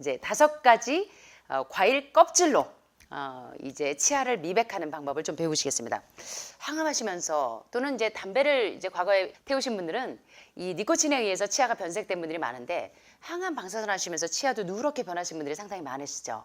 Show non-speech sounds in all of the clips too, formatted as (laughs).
이제 다섯 가지 어, 과일 껍질로 어, 이제 치아를 미백하는 방법을 좀 배우시겠습니다. 항암하시면서 또는 이제 담배를 이제 과거에 태우신 분들은 이 니코틴에 의해서 치아가 변색된 분들이 많은데 항암 방사선 하시면서 치아도 누렇게 변하신 분들이 상당히 많으시죠.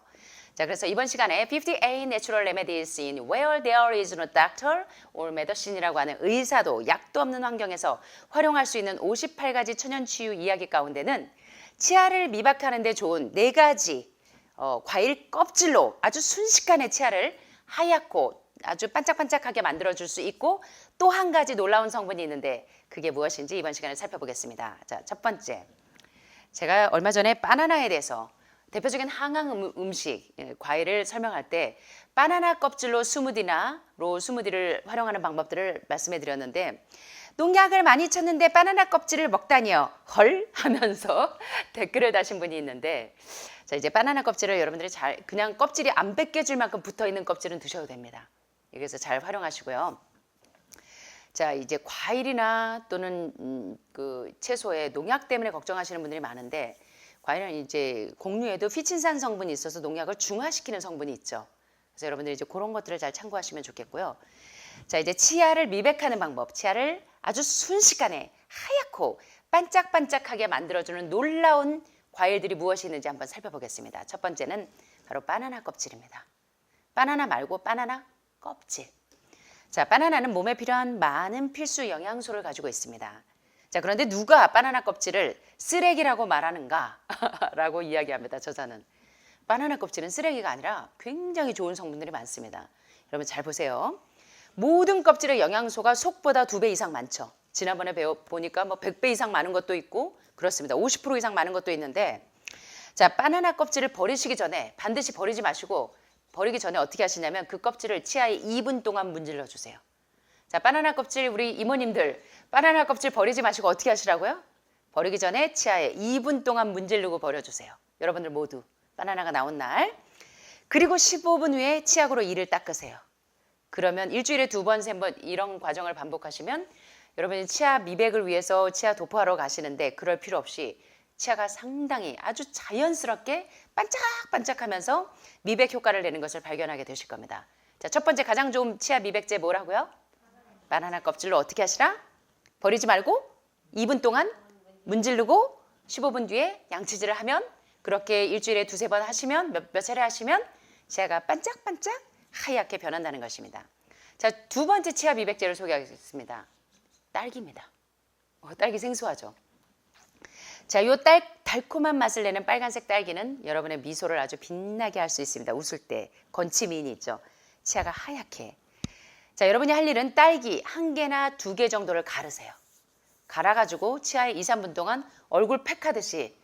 자, 그래서 이번 시간에 58 Natural Remedies in Where There Is No Doctor or Medicine이라고 하는 의사도 약도 없는 환경에서 활용할 수 있는 58가지 천연 치유 이야기 가운데는 치아를 미박하는 데 좋은 네 가지 어, 과일 껍질로 아주 순식간에 치아를 하얗고 아주 반짝반짝하게 만들어줄 수 있고 또 한 가지 놀라운 성분이 있는데 그게 무엇인지 이번 시간에 살펴보겠습니다. 자, 첫 번째. 제가 얼마 전에 바나나에 대해서 대표적인 항암 음- 음식, 예, 과일을 설명할 때 바나나 껍질로 스무디나 로 스무디를 활용하는 방법들을 말씀해 드렸는데 농약을 많이 쳤는데 바나나 껍질을 먹다니요. 헐 하면서 (laughs) 댓글을 다신 분이 있는데 자, 이제 바나나 껍질을 여러분들이 잘 그냥 껍질이 안 벗겨질 만큼 붙어 있는 껍질은 드셔도 됩니다. 그래서 잘 활용하시고요. 자, 이제 과일이나 또는 음, 그 채소에 농약 때문에 걱정하시는 분들이 많은데 과일은 이제 곡류에도 피친산 성분이 있어서 농약을 중화시키는 성분이 있죠. 그래서 여러분들이 이제 그런 것들을 잘 참고하시면 좋겠고요. 자, 이제 치아를 미백하는 방법. 치아를 아주 순식간에 하얗고 반짝반짝하게 만들어주는 놀라운 과일들이 무엇이 있는지 한번 살펴보겠습니다. 첫 번째는 바로 바나나 껍질입니다. 바나나 말고 바나나 껍질. 자, 바나나는 몸에 필요한 많은 필수 영양소를 가지고 있습니다. 자, 그런데 누가 바나나 껍질을 쓰레기라고 말하는가? (laughs) 라고 이야기합니다. 저자는. 바나나 껍질은 쓰레기가 아니라 굉장히 좋은 성분들이 많습니다. 여러분 잘 보세요. 모든 껍질의 영양소가 속보다 두 배 이상 많죠. 지난번에 배워 보니까 뭐 100배 이상 많은 것도 있고 그렇습니다. 50% 이상 많은 것도 있는데 자, 바나나 껍질을 버리시기 전에 반드시 버리지 마시고 버리기 전에 어떻게 하시냐면 그 껍질을 치아에 2분 동안 문질러 주세요. 자, 바나나 껍질 우리 이모님들 바나나 껍질 버리지 마시고 어떻게 하시라고요? 버리기 전에 치아에 2분 동안 문지르고 버려주세요. 여러분들 모두 바나나가 나온 날. 그리고 15분 후에 치약으로 이를 닦으세요. 그러면 일주일에 두 번, 세 번 이런 과정을 반복하시면 여러분이 치아 미백을 위해서 치아 도포하러 가시는데 그럴 필요 없이 치아가 상당히 아주 자연스럽게 반짝반짝하면서 미백 효과를 내는 것을 발견하게 되실 겁니다. 자, 첫 번째 가장 좋은 치아 미백제 뭐라고요? 바나나 껍질로 어떻게 하시라? 버리지 말고 2분 동안 문지르고 15분 뒤에 양치질을 하면 그렇게 일주일에 두세 번 하시면 몇, 몇 차례 하시면 치아가 반짝반짝 하얗게 변한다는 것입니다. 자, 두 번째 치아 미백제를 소개하겠습니다. 딸기입니다. 어, 딸기 생소하죠? 자, 요 딸, 달콤한 맛을 내는 빨간색 딸기는 여러분의 미소를 아주 빛나게 할 수 있습니다. 웃을 때 건치 미인이 있죠. 치아가 하얗게. 자, 여러분이 할 일은 딸기 한 개나 두 개 정도를 가르세요. 갈아가지고 치아에 2, 3분 동안 얼굴 팩하듯이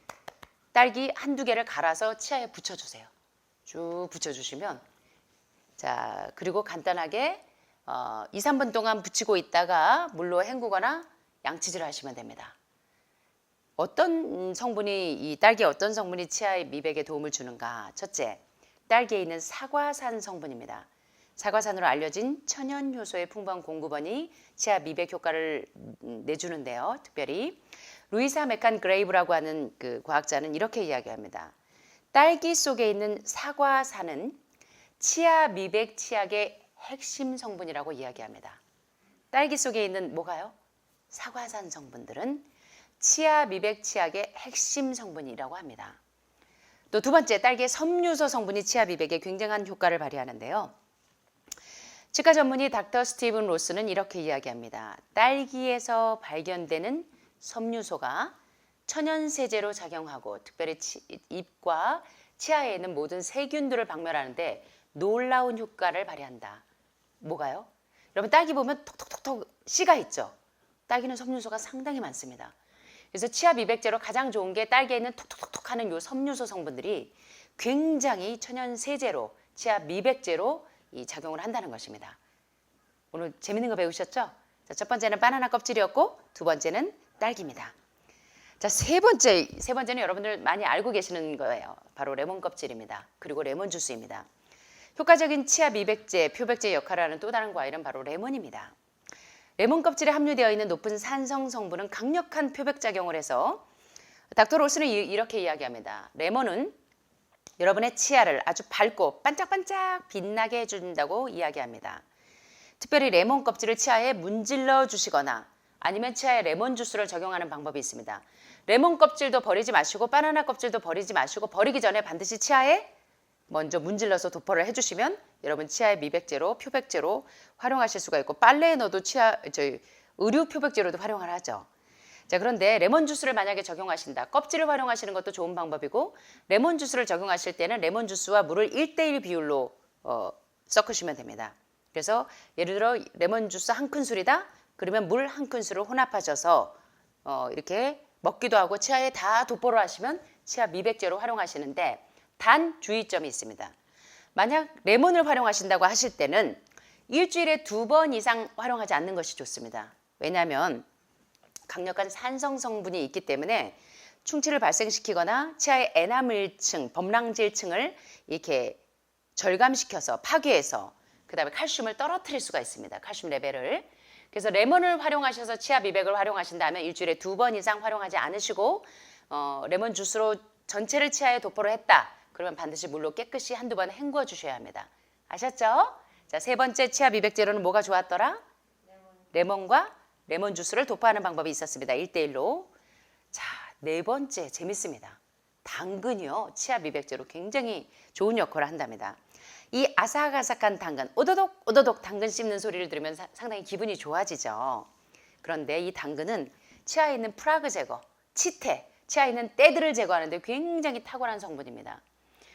딸기 한두 개를 갈아서 치아에 붙여주세요. 쭉 붙여주시면 자 그리고 간단하게 어, 2, 3분 동안 붙이고 있다가 물로 헹구거나 양치질을 하시면 됩니다. 어떤 성분이 이 딸기에 어떤 성분이 치아의 미백에 도움을 주는가? 첫째, 딸기에 있는 사과산 성분입니다. 사과산으로 알려진 천연 효소의 풍부한 공급원이 치아 미백 효과를 음, 내주는데요. 특별히 루이사 메칸 그레이브라고 하는 그 과학자는 이렇게 이야기합니다. 딸기 속에 있는 사과산은 치아 미백 치약의 핵심 성분이라고 이야기합니다. 딸기 속에 있는 뭐가요? 사과산 성분들은 치아 미백 치약의 핵심 성분이라고 합니다. 또 두 번째, 딸기의 섬유소 성분이 치아 미백에 굉장한 효과를 발휘하는데요. 치과 전문의 닥터 스티븐 로스는 이렇게 이야기합니다. 딸기에서 발견되는 섬유소가 천연 세제로 작용하고 특별히 치, 입과 치아에 있는 모든 세균들을 박멸하는데 놀라운 효과를 발휘한다. 뭐가요? 여러분 딸기 보면 톡톡톡톡 씨가 있죠. 딸기는 섬유소가 상당히 많습니다. 그래서 치아 미백제로 가장 좋은 게 딸기에 있는 톡톡톡톡 하는 요 섬유소 성분들이 굉장히 천연 세제로 치아 미백제로 이 작용을 한다는 것입니다. 오늘 재밌는 거 배우셨죠? 자, 첫 번째는 바나나 껍질이었고 두 번째는 딸기입니다. 자, 세 번째, 세 번째는 여러분들 많이 알고 계시는 거예요. 바로 레몬 껍질입니다. 그리고 레몬 주스입니다. 효과적인 치아 미백제, 표백제 역할을 하는 또 다른 과일은 바로 레몬입니다. 레몬 껍질에 함유되어 있는 높은 산성 성분은 강력한 표백 작용을 해서 닥터 로스는 이- 이렇게 이야기합니다. 레몬은 여러분의 치아를 아주 밝고 반짝반짝 빛나게 해준다고 이야기합니다. 특별히 레몬 껍질을 치아에 문질러 주시거나 아니면 치아에 레몬 주스를 적용하는 방법이 있습니다. 레몬 껍질도 버리지 마시고 바나나 껍질도 버리지 마시고 버리기 전에 반드시 치아에 먼저 문질러서 도포를 해주시면 여러분 치아의 미백제로 표백제로 활용하실 수가 있고 빨래에 넣어도 치아 저희 의류 표백제로도 활용을 하죠. 자 그런데 레몬 주스를 만약에 적용하신다. 껍질을 활용하시는 것도 좋은 방법이고 레몬 주스를 적용하실 때는 레몬 주스와 물을 1대1 비율로 어, 섞으시면 됩니다. 그래서 예를 들어 레몬 주스 한 큰술이다. 그러면 물 한 큰술을 혼합하셔서 어, 이렇게 먹기도 하고 치아에 다 도포를 하시면 치아 미백제로 활용하시는데 단 주의점이 있습니다. 만약 레몬을 활용하신다고 하실 때는 일주일에 두 번 이상 활용하지 않는 것이 좋습니다. 왜냐하면 강력한 산성 성분이 있기 때문에 충치를 발생시키거나 치아의 에나멜층, 범랑질층을 이렇게 절감시켜서 파괴해서 그다음에 칼슘을 떨어뜨릴 수가 있습니다. 칼슘 레벨을. 그래서 레몬을 활용하셔서 치아 미백을 활용하신다면 일주일에 두 번 이상 활용하지 않으시고 어, 레몬 주스로 전체를 치아에 도포를 했다. 그러면 반드시 물로 깨끗이 한두 번 헹궈 주셔야 합니다. 아셨죠? 자, 세 번째 치아 미백제로는 뭐가 좋았더라? 레몬과 레몬 주스를 도포하는 방법이 있었습니다. 1대1로. 자, 네 번째 재밌습니다. 당근이요. 치아 미백제로 굉장히 좋은 역할을 한답니다. 이 아삭아삭한 당근, 오도독 오도독 당근 씹는 소리를 들으면 사- 상당히 기분이 좋아지죠. 그런데 이 당근은 치아에 있는 프라그 제거, 치태, 치아에 있는 때들을 제거하는데 굉장히 탁월한 성분입니다.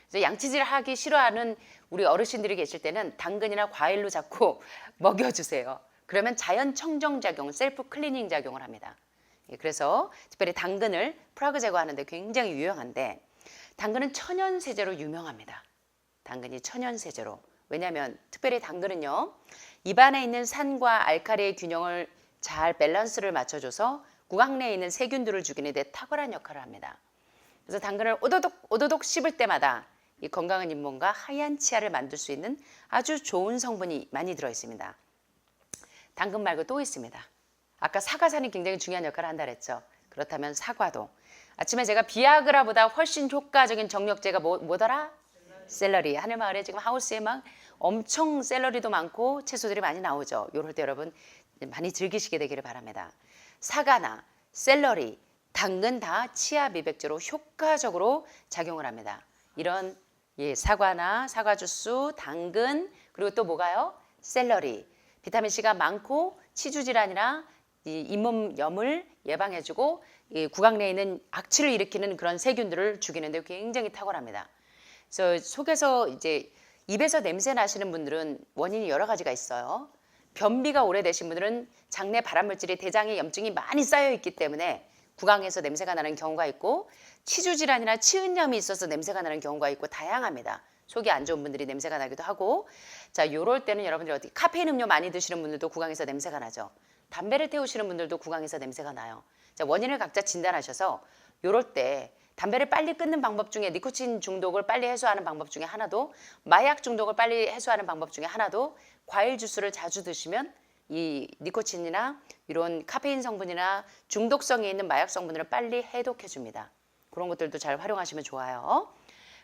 그래서 양치질 하기 싫어하는 우리 어르신들이 계실 때는 당근이나 과일로 자꾸 (laughs) 먹여주세요. 그러면 자연 청정 작용, 셀프 클리닝 작용을 합니다. 예, 그래서 특별히 당근을 프라그 제거하는데 굉장히 유용한데 당근은 천연 세제로 유명합니다. 당근이 천연 세제로. 왜냐하면 특별히 당근은요 입안에 있는 산과 알칼리의 균형을 잘 밸런스를 맞춰줘서 구강 내에 있는 세균들을 죽이는 데 탁월한 역할을 합니다. 그래서 당근을 오도독 오도독 씹을 때마다 이 건강한 잇몸과 하얀 치아를 만들 수 있는 아주 좋은 성분이 많이 들어 있습니다. 당근 말고 또 있습니다. 아까 사과산이 굉장히 중요한 역할을 한다 그랬죠. 그렇다면 사과도 아침에 제가 비아그라보다 훨씬 효과적인 정력제가 뭐, 뭐더라? 샐러리. 하늘마을에 지금 하우스에 막 엄청 샐러리도 많고 채소들이 많이 나오죠. 요럴 때 여러분 많이 즐기시게 되기를 바랍니다. 사과나 샐러리, 당근 다 치아 미백제로 효과적으로 작용을 합니다. 이런 예, 사과나 사과 주스, 당근 그리고 또 뭐가요? 샐러리. 비타민 C가 많고 치주 질환이나 이 잇몸염을 예방해주고 이 구강 내에 있는 악취를 일으키는 그런 세균들을 죽이는데 굉장히 탁월합니다. 그래서 속에서 이제 입에서 냄새 나시는 분들은 원인이 여러 가지가 있어요. 변비가 오래되신 분들은 장내 발암물질이 대장에 염증이 많이 쌓여 있기 때문에 구강에서 냄새가 나는 경우가 있고 치주 질환이나 치은염이 있어서 냄새가 나는 경우가 있고 다양합니다. 속이 안 좋은 분들이 냄새가 나기도 하고 자 요럴 때는 여러분들이 어디 카페인 음료 많이 드시는 분들도 구강에서 냄새가 나죠. 담배를 태우시는 분들도 구강에서 냄새가 나요. 자 원인을 각자 진단하셔서 요럴 때 담배를 빨리 끊는 방법 중에 니코틴 중독을 빨리 해소하는 방법 중에 하나도 마약 중독을 빨리 해소하는 방법 중에 하나도 과일 주스를 자주 드시면 이 니코틴이나 이런 카페인 성분이나 중독성이 있는 마약 성분을 빨리 해독해 줍니다. 그런 것들도 잘 활용하시면 좋아요.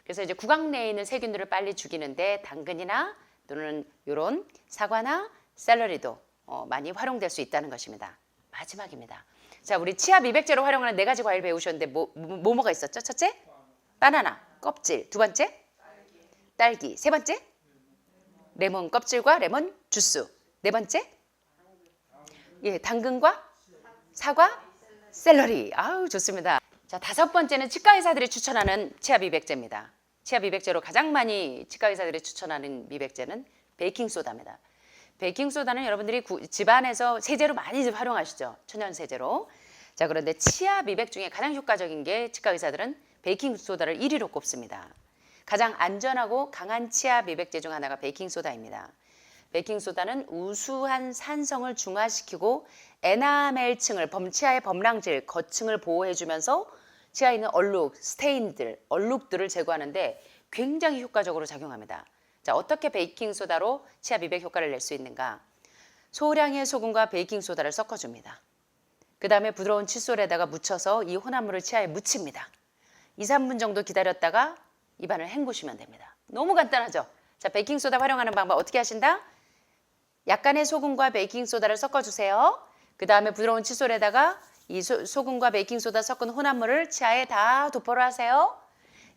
그래서 이제 구강 내에 있는 세균들을 빨리 죽이는데 당근이나 또는 이런 사과나 샐러리도 어, 많이 활용될 수 있다는 것입니다. 마지막입니다. 자, 우리 치아 미백제로 활용하는 네 가지 과일 배우셨는데 뭐, 뭐 뭐가 있었죠? 첫째, 바나나 껍질. 두 번째, 딸기. 세 번째, 레몬 껍질과 레몬 주스. 네 번째, 예, 당근과 사과, 샐러리. 아우 좋습니다. 자 다섯 번째는 치과 의사들이 추천하는 치아 미백제입니다. 치아 미백제로 가장 많이 치과 의사들이 추천하는 미백제는 베이킹 소다입니다. 베이킹 소다는 여러분들이 구- 집안에서 세제로 많이 활용하시죠. 천연 세제로. 자 그런데 치아 미백 중에 가장 효과적인 게 치과 의사들은 베이킹 소다를 1위로 꼽습니다. 가장 안전하고 강한 치아 미백제 중 하나가 베이킹 소다입니다. 베이킹 소다는 우수한 산성을 중화시키고 에나멜층을 범치아의 범랑질 거층을 보호해 주면서 치아에 있는 얼룩, 스테인들, 얼룩들을 제거하는데 굉장히 효과적으로 작용합니다. 자, 어떻게 베이킹 소다로 치아 미백 효과를 낼 수 있는가? 소량의 소금과 베이킹 소다를 섞어 줍니다. 그 다음에 부드러운 칫솔에다가 묻혀서 이 혼합물을 치아에 묻힙니다. 2, 3분 정도 기다렸다가 입안을 헹구시면 됩니다. 너무 간단하죠? 자, 베이킹 소다 활용하는 방법 어떻게 하신다? 약간의 소금과 베이킹 소다를 섞어 주세요. 그 다음에 부드러운 칫솔에다가 이 소, 소금과 베이킹 소다 섞은 혼합물을 치아에 다 도포를 하세요.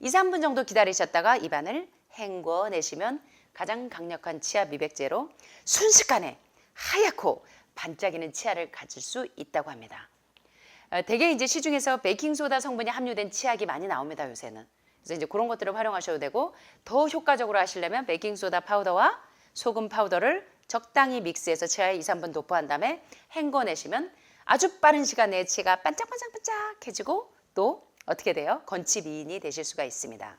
2, 3분 정도 기다리셨다가 입안을 헹궈 내시면 가장 강력한 치아 미백제로 순식간에 하얗고 반짝이는 치아를 가질 수 있다고 합니다. 어, 대개 이제 시중에서 베이킹 소다 성분이 함유된 치약이 많이 나옵니다 요새는. 그래서 이제 그런 것들을 활용하셔도 되고 더 효과적으로 하시려면 베이킹 소다 파우더와 소금 파우더를 적당히 믹스해서 치아에 2, 3분 도포한 다음에 헹궈 내시면 아주 빠른 시간 내에 치아가 반짝반짝반짝해지고 또 어떻게 돼요? 건치 미인이 되실 수가 있습니다.